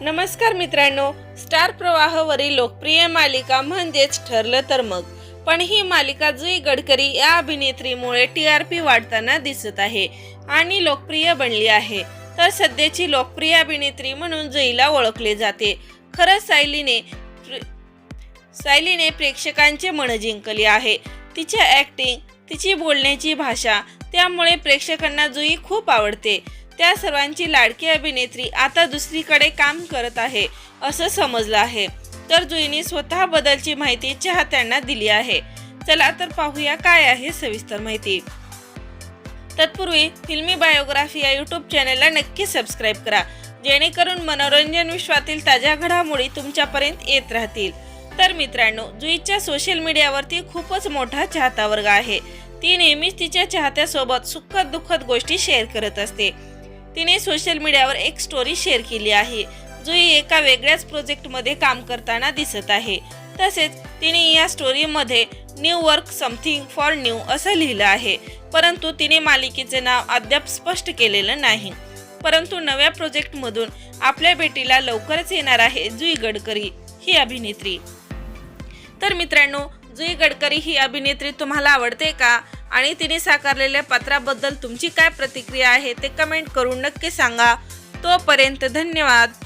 नमस्कार मित्रांनो स्टार प्रवाहावरील लोकप्रिय मालिका म्हणजेच ठरलं तर मग. पण ही मालिका जुई गडकरी या अभिनेत्रीमुळे टी आर पी वाढताना दिसत आहे आणि लोकप्रिय बनली आहे. तर सध्याची लोकप्रिय अभिनेत्री म्हणून जुईला ओळखले जाते. खरंच सायलीने प्रे- सायलीने प्रेक्षकांचे मन जिंकले आहे. तिच्या ॲक्टिंग तिची बोलण्याची भाषा त्यामुळे प्रेक्षकांना जुई खूप आवडते. त्या सर्वांची लाडकी अभिनेत्री आता दुसरीकडे काम करत आहे असं समजलं आहे. तर जुईने स्वतः बदलची माहिती चाहत्यांना दिली आहे. चला तर पाहूया काय आहे सविस्तर माहिती. तत्पूर्वी फिल्मी बायोग्राफी या यूट्यूब चॅनलला नक्की सबस्क्राईब करा जेणेकरून मनोरंजन विश्वातील ताज्या घडामोडी तुमच्यापर्यंत येत राहतील. तर मित्रांनो जुईच्या सोशल मीडियावरती खूपच मोठा चाहता वर्ग आहे. ती नेहमीच तिच्या चाहत्यासोबत सुखद दुःखद गोष्टी शेअर करत असते. तिने सोशल मीडियावर एक स्टोरी शेअर केली आहे जुई एका वेगळ्याच प्रोजेक्टमध्ये काम करताना दिसत आहे. तसेच तिने या स्टोरीमध्ये new work something for new असं लिहिलं आहे परंतु तिने मालिकेचे नाव अद्याप स्पष्ट केलेलं नाही. परंतु नव्या प्रोजेक्टमधून आपल्या भेटीला लवकरच येणार आहे जुई गडकरी ही अभिनेत्री. तर मित्रांनो जुई गडकरी ही अभिनेत्री तुम्हाला आवडते का? आणि तिने साकारलेल्या पात्राबद्दल तुमची काय प्रतिक्रिया आहे ते कमेंट करून नक्की सांगा. तोपर्यंत धन्यवाद.